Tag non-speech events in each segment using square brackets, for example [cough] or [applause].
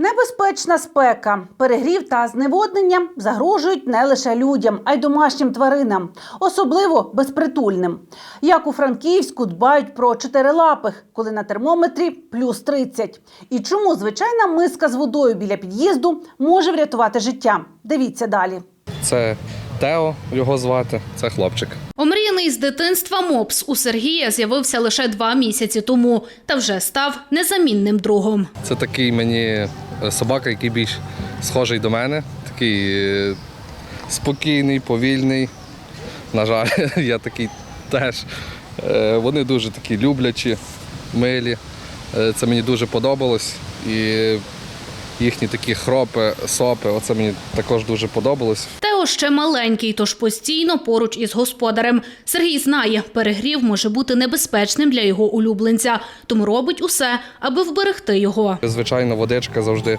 Небезпечна спека, перегрів та зневоднення загрожують не лише людям, а й домашнім тваринам, особливо безпритульним. Як у Франківську дбають про чотирилапих, коли на термометрі плюс 30. І чому звичайна миска з водою біля під'їзду може врятувати життя? Дивіться далі. Це Тео, його звати, це хлопчик. Омріяний з дитинства мопс у Сергія з'явився лише два місяці тому та вже став незамінним другом. Це такий мені собака, який більш схожий до мене. Такий е, спокійний, повільний. На жаль, [laughs] я такий теж. Е, Вони дуже такі люблячі, милі. Е, Це мені дуже подобалось. І їхні такі хропи, сопи, оце мені також дуже подобалось. Тео ще маленький, тож постійно поруч із господарем. Сергій знає, перегрів може бути небезпечним для його улюбленця, тому робить усе, аби вберегти його. Звичайно, водичка завжди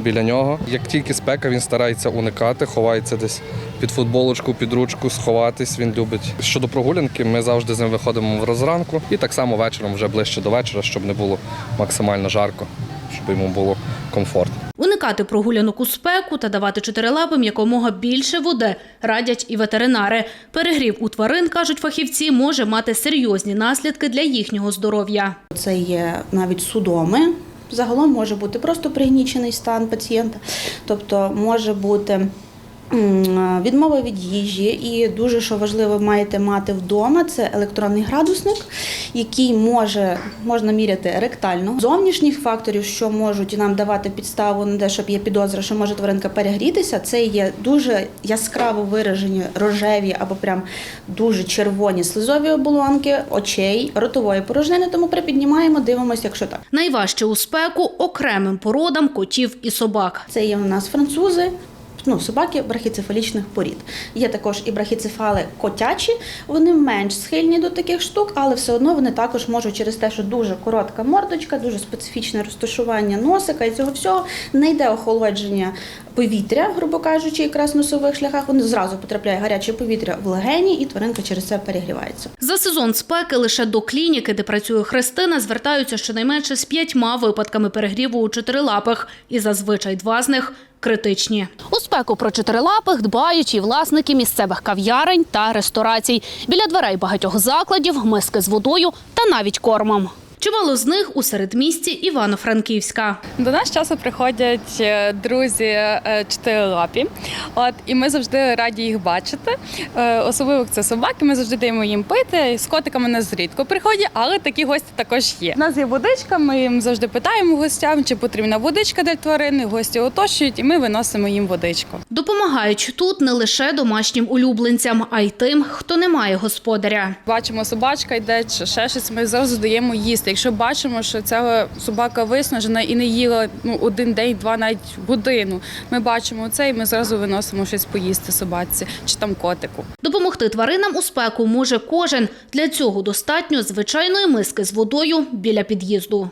біля нього. Як тільки спека, він старається уникати, ховається десь під футболочку, під ручку, сховатись. Він любить. Щодо прогулянки, ми завжди з ним виходимо в розранку і так само вечором, вже ближче до вечора, щоб не було максимально жарко, щоб йому було комфортно. Уникати прогулянок у спеку та давати чотирилапим якомога більше води радять і ветеринари. Перегрів у тварин, кажуть фахівці, може мати серйозні наслідки для їхнього здоров'я. Це є навіть судоми. Загалом може бути просто пригнічений стан пацієнта, тобто може бути відмова від їжі, і дуже що важливо маєте мати вдома, це електронний градусник, який може можна міряти ректально. Зовнішніх факторів, що можуть нам давати підставу на те, щоб є підозра, що може тваринка перегрітися, це є дуже яскраво виражені рожеві або прям дуже червоні слизові оболонки, очей, ротової порожнини. Тому припіднімаємо, дивимося, якщо так. Найважче у спеку окремим породам котів і собак. Це є у нас французи. Ну, собаки брахіцефалічних порід. Є також і брахіцефали котячі, вони менш схильні до таких штук, але все одно вони також можуть через те, що дуже коротка мордочка, дуже специфічне розташування носика і цього всього не йде охолодження повітря, грубо кажучи, якраз в носових шляхах. Вони зразу потрапляє гаряче повітря в легені, і тваринка через це перегрівається. Сезон спеки лише до клініки, де працює Христина, звертаються щонайменше з п'ятьма випадками перегріву у чотирилапих, і зазвичай два з них критичні. У спеку про чотирилапих дбають і власники місцевих кав'ярень та ресторацій. Біля дверей багатьох закладів миски з водою та навіть кормом. Чимало з них у середмісті Івано-Франківська. До нас часу приходять е, друзі е, чотирилапі, от і ми завжди раді їх бачити. Е, Особливо це собаки. Ми завжди даємо їм пити. З котиками нас рідко приходять, але такі гості також є. У нас є водичка. Ми їм завжди питаємо гостям, чи потрібна водичка для тварини. Гості оточують, і ми виносимо їм водичку. Допомагають тут не лише домашнім улюбленцям, а й тим, хто не має господаря. Бачимо, собачка йде чи ще щось. Ми зразу даємо їсти. Якщо бачимо, що ця собака виснажена і не їла ну один день, два навіть годину. Ми бачимо це, і ми зразу виносимо щось поїсти собаці чи там котику. Допомогти тваринам у спеку може кожен. Для цього достатньо звичайної миски з водою біля під'їзду.